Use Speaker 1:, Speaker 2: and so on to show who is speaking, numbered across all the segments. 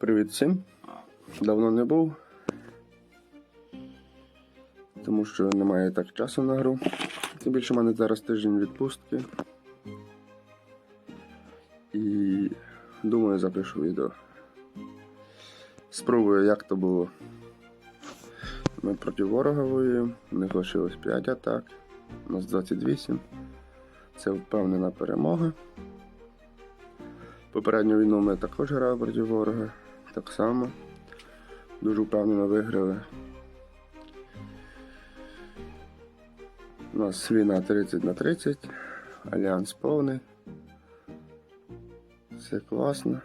Speaker 1: Привіт всім. Давно не був. Тому що немає так часу на гру. Тим більше в мене зараз тиждень відпустки. І думаю, запишу відео. Спробую, як то було. Ми проти ворога воюємо, у них лишилось 5 атак, у нас 28. Це впевнена перемога. Попередню війну ми також грали проти ворога. Так само. Дуже впевнено виграли. У нас війна 30 на 30, альянс повний. Все класно.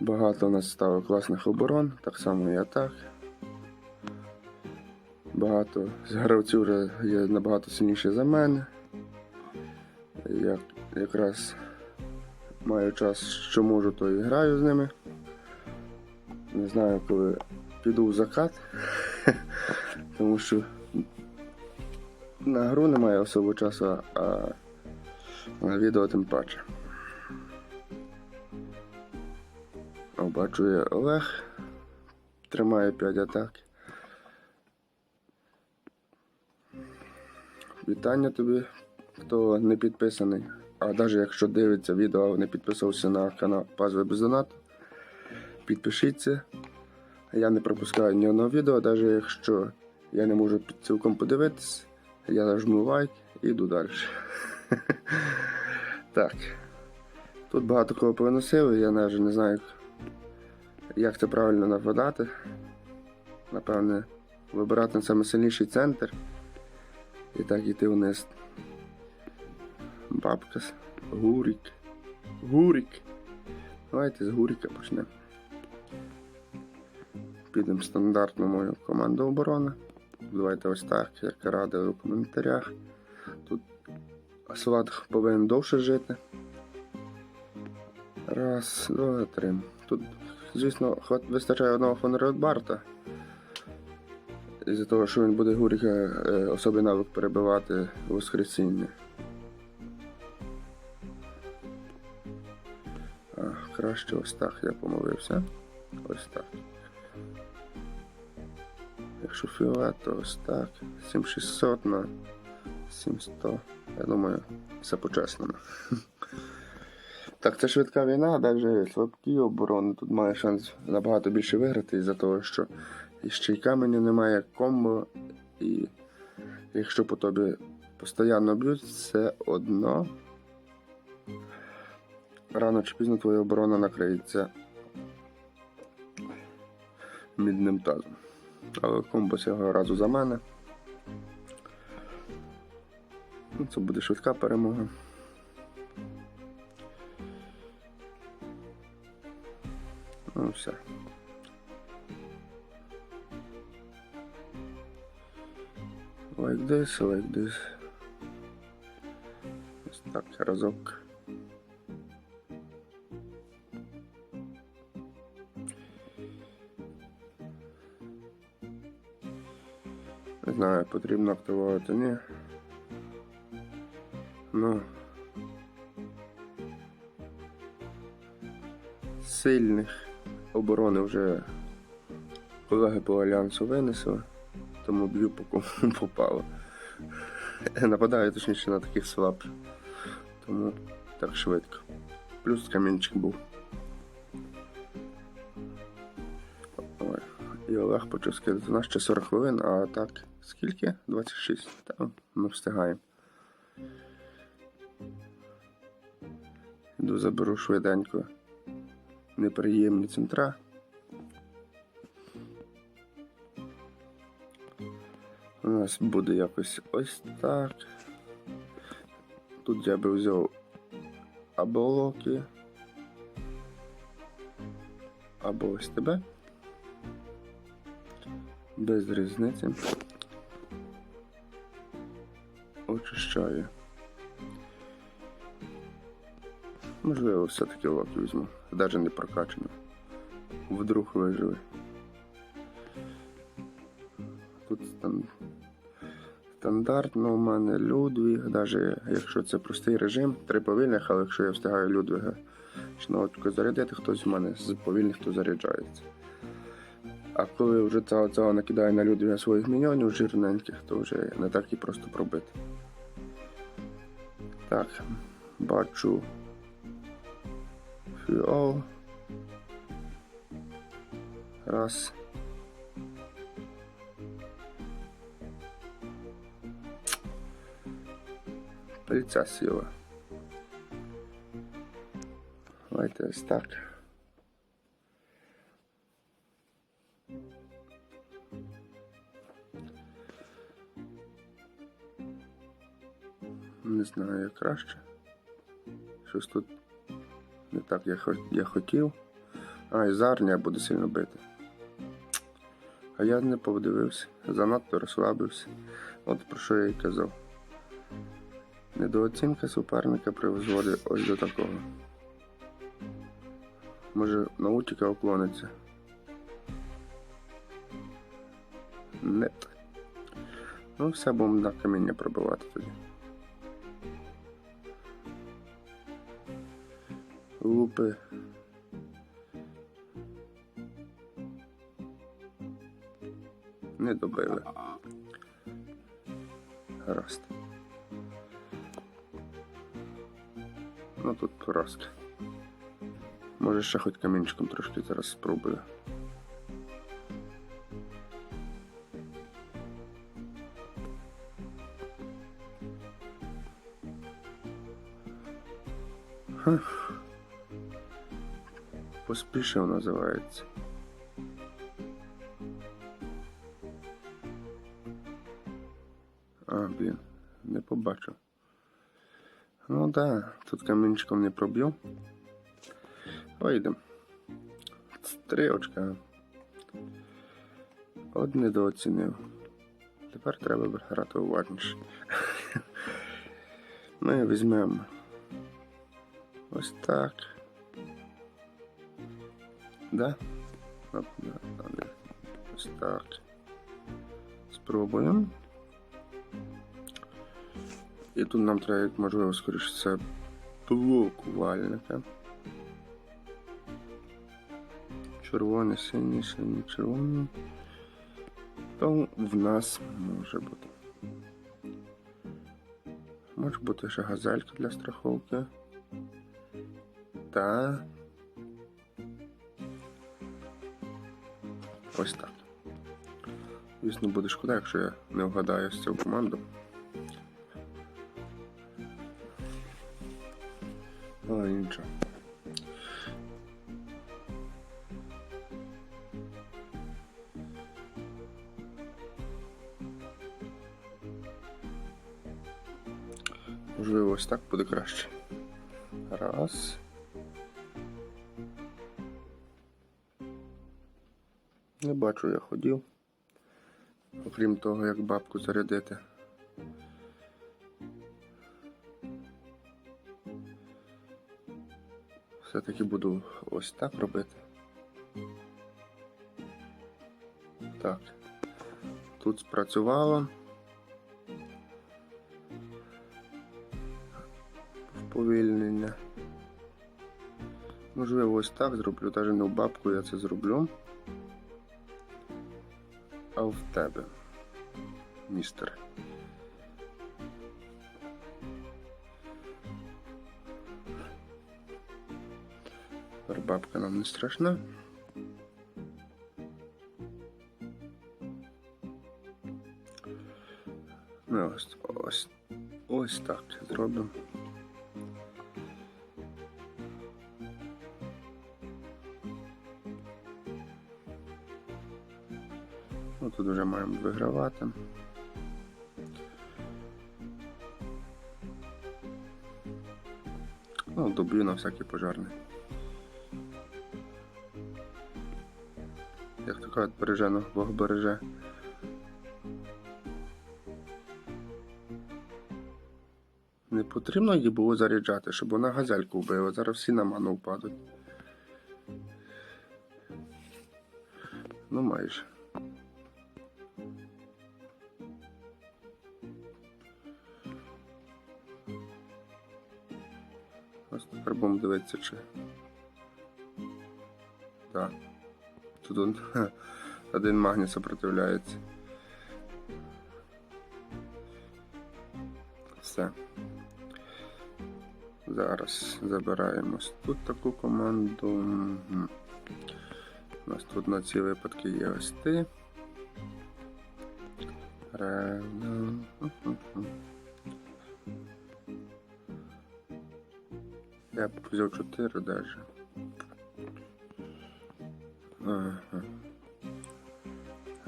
Speaker 1: Багато у нас стало класних оборон, так само і атак. Багато з гравців вже є набагато сильніші за мене. Я якраз маю час, що можу, то і граю з ними. Не знаю, коли піду в закат, тому що на гру немає особо часу, а на відео тим паче. Бачу Олег. Тримає 5 атак. Вітання тобі, хто не підписаний. А навіть якщо дивиться відео, не підписався на канал Пазви без донату, підпишіться. Я не пропускаю ні одного відео, навіть якщо я не можу цілком подивитись, я нажму лайк і йду далі. Так. Тут багато кого повиносили, я навіть не знаю, як це правильно нападати. Напевне, вибирати найсильніший центр і так йти вниз. Бабкас, Гурік. Гурік. Давайте з Гуріка почнемо. Підемо стандартну мою команду оборони. Давайте ось так, як радили у коментарях. Тут Асват повинен довше жити. Раз, два, три. Тут, звісно, вистачає одного фонародбарта. Із-за того, що він буде Гуріка е, особий навик перебивати воскресіння. Краще ось так я помилився. Ось так. Якщо фіолет, то ось так. 7600 на 700. Я думаю, все по-чесному. Так, це швидка війна, навіть слабкі оборони. Тут має шанс набагато більше виграти із-за того, що ще й каменю немає комбо, і якщо по тобі постійно б'ють, все одно. Рано чи пізно твоя оборона накриється мідним тазом. Але комбо цього разу за мене. Ну, Це буде швидка перемога. Ну, все. Like this, like this. Ось так, разок. Потрібно активувати, ні. Ну. Сильних оборони вже колеги по альянсу винесли, тому б'ю по кому попало. Нападаю точніше на таких слабших. Тому так швидко. Плюс камінчик був. Ой. І Олег почав скидати. У нас ще 40 хвилин, а так скільки? 26. Та ми встигаємо. Іду заберу швиденько неприємні центра. У нас буде якось ось так. Тут я би взяв або локи, або ось тебе. Без різниці. Очищаю. Можливо, все-таки локи візьму. Навіть не прокачані. Вдруг виживе. Тут стан... стандартно у мене Людвіг, навіть якщо це простий режим, три повільних, але якщо я встигаю Людвіга налочку зарядити, хтось в мене з повільних, хто заряджається. А коли вже цього, цього накидає на люди своїх міньйонів жирненьких, то вже не так і просто пробити. Так, бачу фіол. Раз. Пильця сіла. Давайте ось так. Не знаю, як краще. Щось тут не так, як я хотів. А, і зарня буде сильно бити. А я не подивився, занадто розслабився. От про що я й казав. Недооцінка суперника призводить ось до такого. Може наутіка уклониться. Нет. Ну, все будемо на каміння пробивати тоді. Лупи. Не добили. Гаразд. Ну тут просто. Може ще хоч камінчиком трошки зараз спробую. Хех. Поспішив називається. А, блін, не побачив. Ну да, тут камінчиком не проб'ю. Вийдемо. Три очка. От недооцінив. Тепер треба грати уважніше. Ми візьмемо ось так. Да? Так. Спробуємо. І тут нам треба, як можливо, скоріше це блокувальника. Червоний, синій, синій, червоний. То в нас може бути. Може бути ще газелька для страховки. Та. Ось так. Звісно, буде шкода, якщо я не вгадаю з цю команду. Але нічого. Можливо, ось так буде краще. Раз. Не бачу, я ходів. Окрім того, як бабку зарядити. Все-таки буду ось так робити. Так. Тут спрацювало. Вповільнення. Можливо, ось так зроблю, навіть не в бабку я це зроблю. А в тебе, містер. Бабка нам не страшна. Ну, ось, ось, ось так зробимо. Вже маємо вигравати. Ну, доб'ю на всякий пожарний. Як то кажуть, бережено, Бог береже. Не потрібно її було заряджати, щоб вона газельку вбила. Зараз всі на ману впадуть. Ну майже. Тепер дивитися, чи Так. Тут он, один магній сопротивляється. Все. Зараз забираємось тут таку команду. Мгм. У нас тут на ці випадки є ось ти. Ревно. Я б взяв 4 даже. Ага.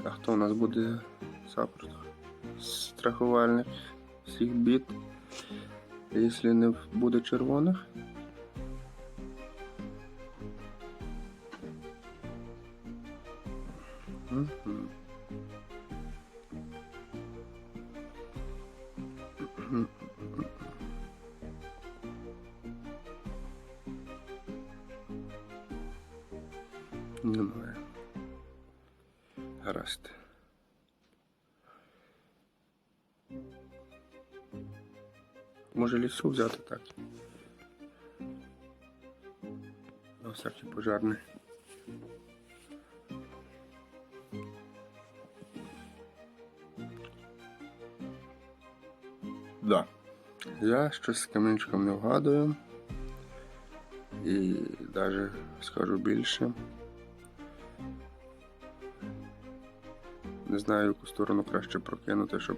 Speaker 1: А хто у нас буде саппорт? Страхувальник всіх бід. Якщо не буде червоних. Може лісу взяти так. На всякий пожарний. Да. Я щось з камінчиком не вгадую. І навіть скажу більше. Не знаю, яку сторону краще прокинути, щоб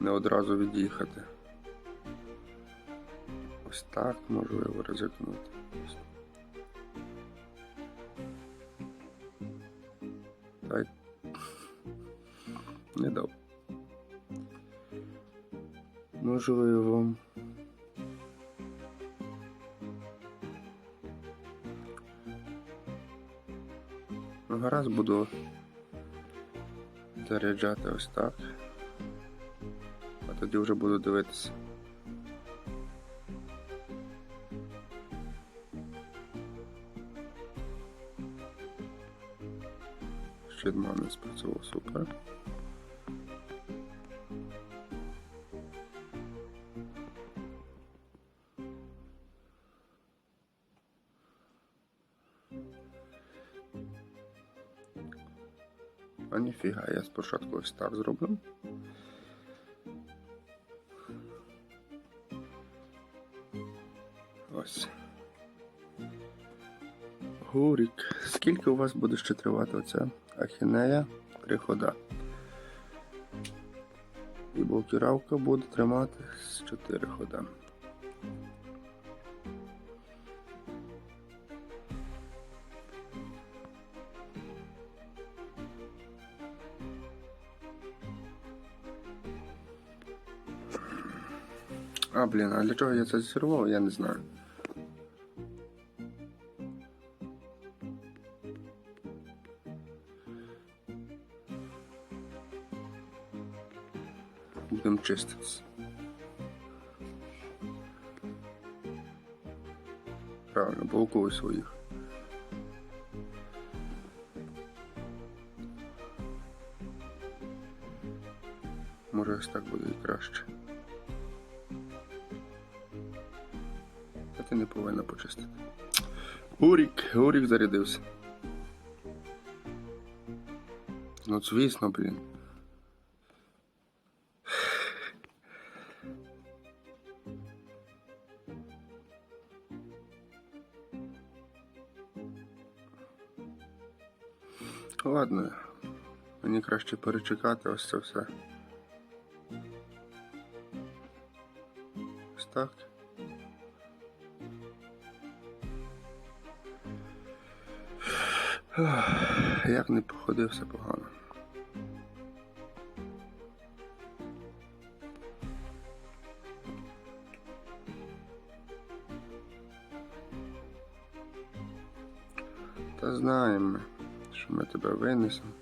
Speaker 1: не одразу від'їхати. Ось так можливо ризикнути. Дай. Не дав. Можливо. Ну, гаразд буду заряджати ось так. Тоді вже буду дивитися. Щитман не спрацював супер. А ніфіга, я спочатку ось так зроблю. Ось. Гурік. Скільки у вас буде ще тривати оця ахінея? Три хода. І блокіровка буде тримати з 4 хода. А, блін, а для чого я це зірвав, я не знаю. Будемо чиститися. Правильно, блокуй своїх. Може ось так буде і краще. А ти не повинна почистити. Гурік, Гурік зарядився. Ну, звісно, блін. Краще перечекати ось це все. Ось так. Як не походив, все погано. Та знаємо, що ми тебе винесемо.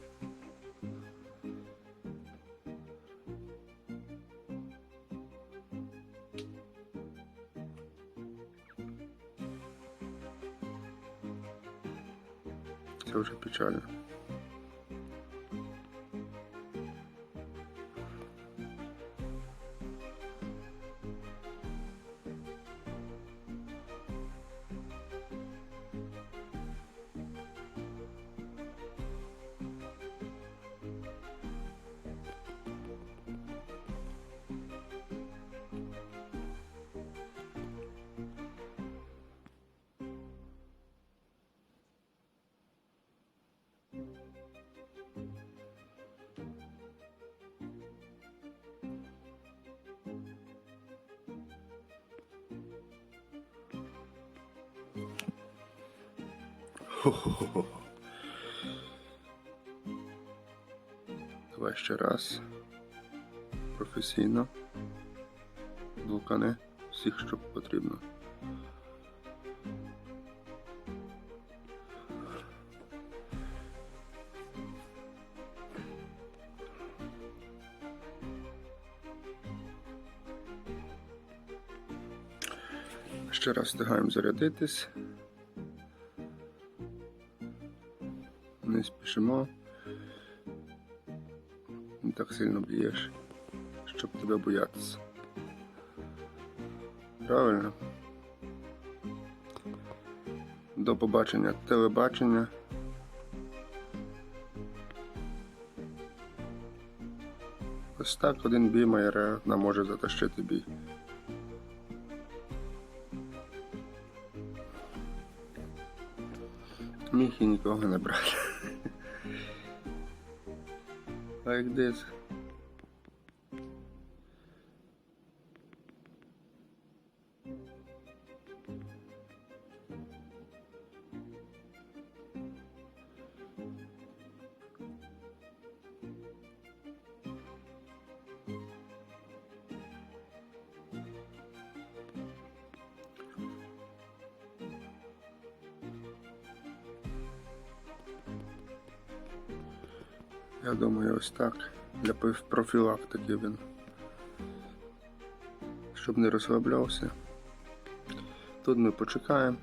Speaker 1: Хо-хо-хо. Давай ще раз. Професійно. Блокани всіх, що потрібно. Ще раз встигаємо зарядитись. Не спішимо. Не так сильно б'єш, щоб тебе боятися. Правильно. До побачення телебачення. Ось так один бій Майера нам може затащити бій. Міг і нікого не брати. Like this. Я думаю, ось так. Для профілактики він. Щоб не розслаблявся. Тут ми почекаємо.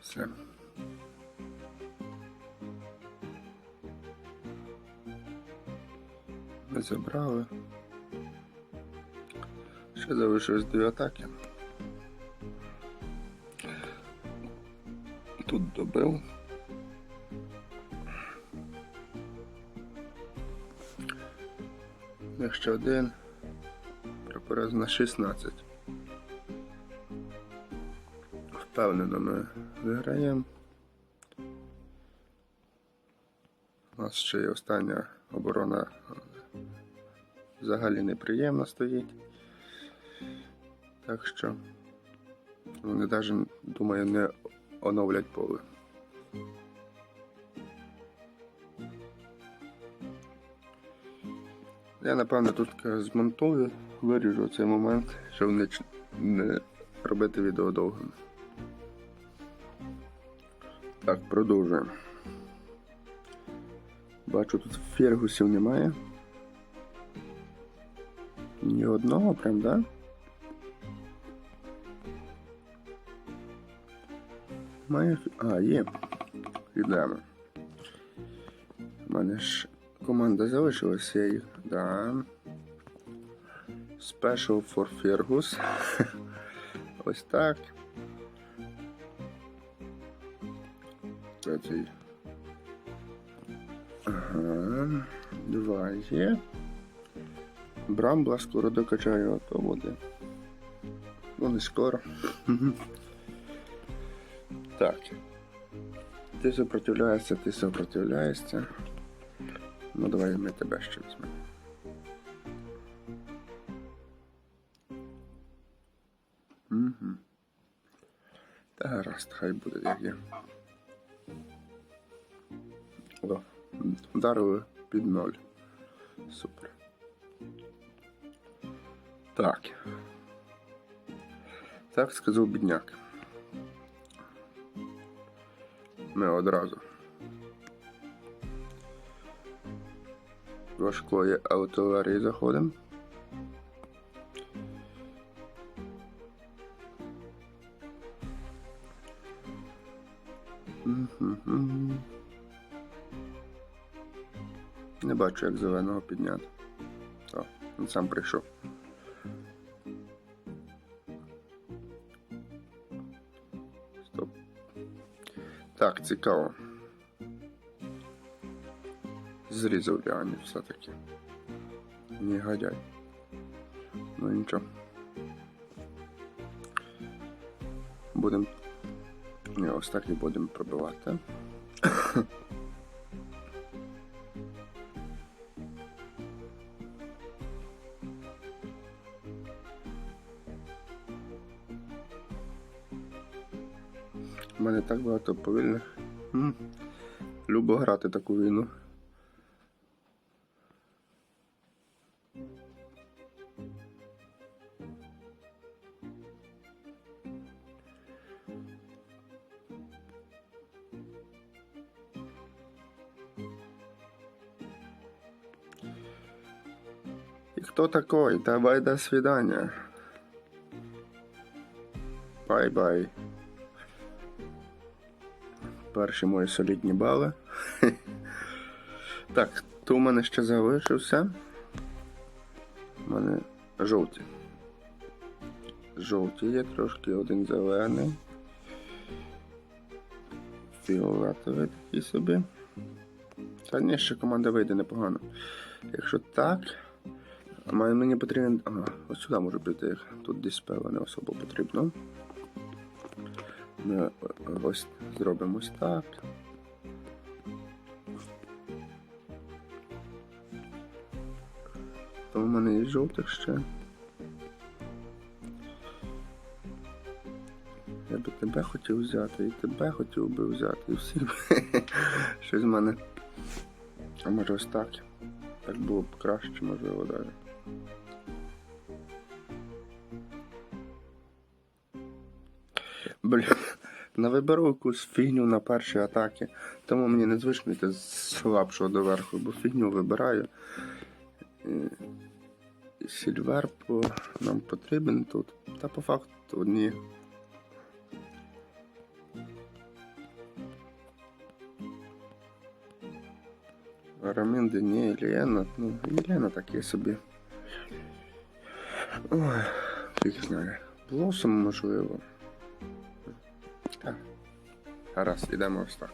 Speaker 1: Все. Ми забрали. Ще залишилось дві атаки. Тут добив. Ще один. Прапорець на 16. Впевнено ми виграємо. У нас ще є остання оборона взагалі неприємно стоїть. Так що вони навіть, думаю, не оновлять поле. Я напевно тут змонтую, виріжу цей момент, щоб не, не робити відео довгим. Так, продовжуємо. Бачу, тут фергусів немає. Ні одного, прям, да? Фі- А, є. Йдемо. У мене ж команда залишилася, я їх. Да. Special for Fergus. Ось так. Це. Ага. Два є. Брамбла скоро докачаю, а то буде. Ну, не скоро. Так. Ти сопротивляєшся, ти сопротивляєшся. Ну давай ми тебе ще візьмемо. Угу. Та гаразд, хай буде як є. О, вдарили під ноль. Так. Так сказав бідняк. Ми одразу. Важкої артилерії заходимо. Мгм. Не бачу, як зеленого підняти. О, він сам прийшов. Так, цікаво. Зрізав Діані все-таки. Не гадяй. Ну нічого. Будемо Ні, ось так і будемо пробивати. У мене так багато повільних. Любо грати таку війну. И кто такой? Давай до свидания. Бай-бай. Перші мої солідні бали. Так, то у мене ще залишився. У мене жовті. Жовті є трошки один зелений. Фіолетовий такий собі. Та ні, ще команда вийде непогано. Якщо так. Мені- потрібен. Ага, ось сюди може прийти. Тут диспела не особо потрібно. Ми е, ось зробимо ось так. То в мене є жовтих ще. Я би тебе хотів взяти, і тебе хотів би взяти, і всіх би. Щось в мене. А може ось так. Так було б краще, можливо, далі. Блін, навиберу якусь фігню на перші атаки. Тому мені незвично йти з слабшого до верху, бо фігню вибираю. І Сільвер нам потрібен тут. Та по факту одні. Рамін Дені, Ілієна. Ну, Ілієна таке собі. Ой, фіг знає. Блосом можливо. Гаразд, ідемо ось так.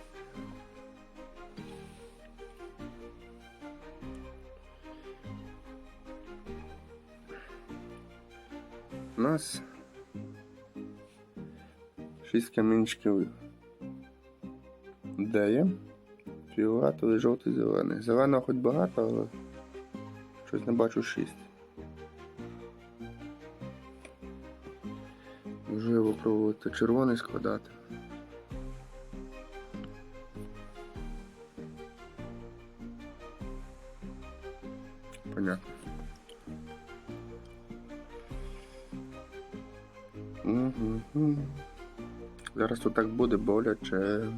Speaker 1: У нас шість камінчиків. Де є? Фіолетовий, жовтий, зелений. Зеленого хоч багато, але щось не бачу шість. Можливо пробувати червоний складати. Так буде боляче.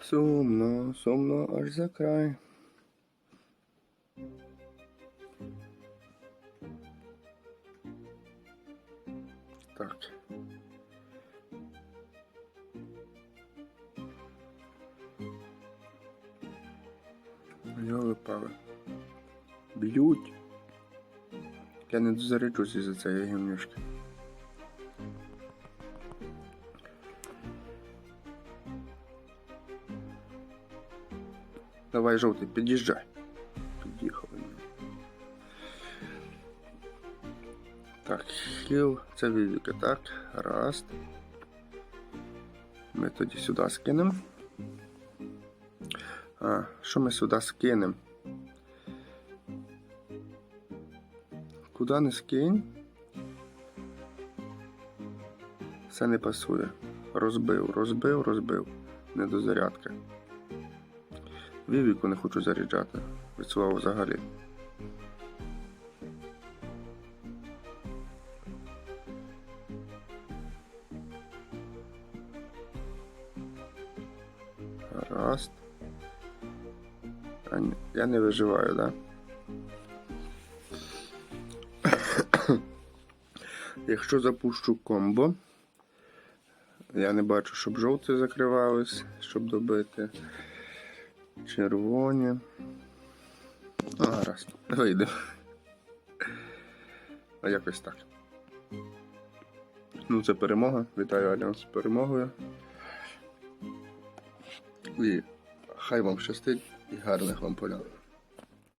Speaker 1: Сумно, сумно аж за край. Так. Йоли пали. Б'ють. Я не дозаряджусь із-за цієї гімнюшки. Давай, жовтий, під'їжджай. Під'їхали. Так, хіл, це вівіка, так, раз. Ми тоді сюди скинемо. А, що ми сюди скинемо? Куди не скинь? Все не пасує. Розбив, розбив, розбив. Недозарядка. Вівіку не хочу заряджати. Від слова взагалі. Гаразд. Я не виживаю, да? Якщо запущу комбо, я не бачу, щоб жовті закривались, щоб добити. Червоні. А, гаразд, вийде. А якось так. Ну, це перемога. Вітаю Альянс з перемогою. І хай вам щастить і гарних вам полян.